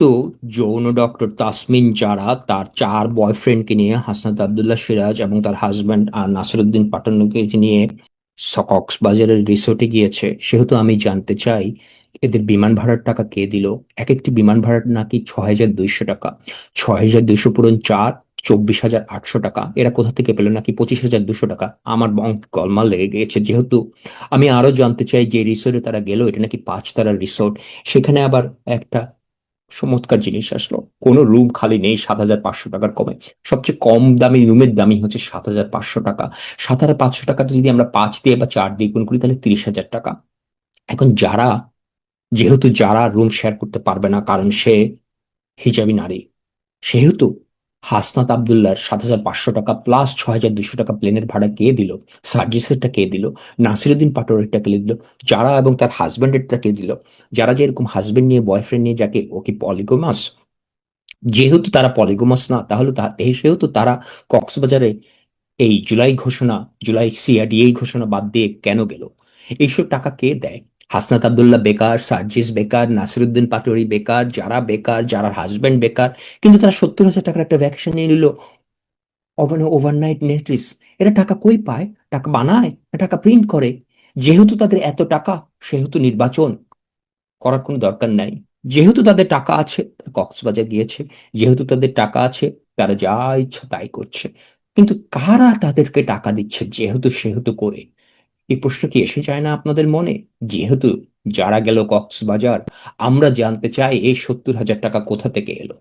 তো যৌন ডক্টর তাসমিন যারা, তার চার বয়ফ্রেন্ডকে নিয়ে হাসনাত আবদুল্লাহ সিরাজ এবং তার হাজব্যান্ড নাসিরুদ্দিন পাটানুকে নিয়ে স- কক্সবাজারের রিসোর্টে গিয়েছে। সেহেতু আমি জানতে চাই, এদের বিমান ভাড়ার টাকা কে দিল? এক একটি বিমান ভাড়া নাকি ছয় হাজার দুইশো টাকা? ছয় হাজার দুইশো পূরণ চার, চব্বিশ হাজার আটশো টাকা। এরা কোথা থেকে পেল নাকি পঁচিশ হাজার দুশো টাকা? আমার অঙ্ক গলমাল লেগে গিয়েছে। যেহেতু আমি আরও জানতে চাই যে রিসোর্টে তারা গেল, এটা নাকি পাঁচ তারার রিসোর্ট সেখানে আবার একটা চমৎকার জিনিস আসলো। কোনো রুম খালি নেই সাত হাজার পাঁচশো টাকার কমে। সবচেয়ে কম দামি রুমের দামি হচ্ছে সাত হাজার পাঁচশো টাকা। সাত হাজার পাঁচশো টাকাটা যদি আমরা পাঁচ দিয়ে বা চার দিয়ে গুণ করি, তাহলে তিরিশ হাজার টাকা। এখন যারা, যেহেতু যারা রুম শেয়ার করতে পারবে না, কারণ সে হিজাবি নারী, সেহেতু হাসনাত আবদুল্লার সাত হাজার পাঁচশো টাকা প্লাস ছয় হাজার দুশো টাকা প্লেনের ভাড়া কে দিল? সার্জিসেরটা কে দিল? নাসিরুদ্দিন পাটোয়ারিটা কে দিল? যারা এবং তার হাজব্যান্ডেরটা কে দিল? যারা যে এরকম হাজবেন্ড নিয়ে বয়ফ্রেন্ড নিয়ে যাকে, ও কি পলিগোমাস যেহেতু তারা পলিগোমাস না, তাহলে সেহেতু তারা কক্সবাজারে এই জুলাই ঘোষণা, জুলাই সিআরডিএ ঘোষণা বাদ দিয়ে কেন গেল? এইসব টাকা কে দেয়? হাসনাত আবদুল্লাহ বেকার, সার্জিস বেকার, নাসিরুদ্দিন পাটোয়ারি বেকার, যারা বেকার, যারা হাজবেন্ড বেকার, কিন্তু তারা সত্তর হাজার টাকার একটা ভ্যাকেশন নিয়ে নিল। ওভার ওভারনাইট নেট্রিস এরা টাকা কই পায়? টাকা বানায় না টাকা প্রিন্ট করে? যেহেতু তাদের এত টাকা, সেহেতু নির্বাচন করার কোনো দরকার নাই। যেহেতু তাদের টাকা আছে কক্সবাজার গিয়েছে। যেহেতু তাদের টাকা আছে, তারা যা ইচ্ছা তাই করছে। কিন্তু কারা তাদেরকে টাকা দিচ্ছে, যেহেতু, সেহেতু করে? এই প্রশ্ন কি এসে যায় না আপনাদের মনে? যেহেতু যারা গেল কক্সবাজার, আমরা জানতে চাই এই সত্তর হাজার টাকা কোথা থেকে এলো।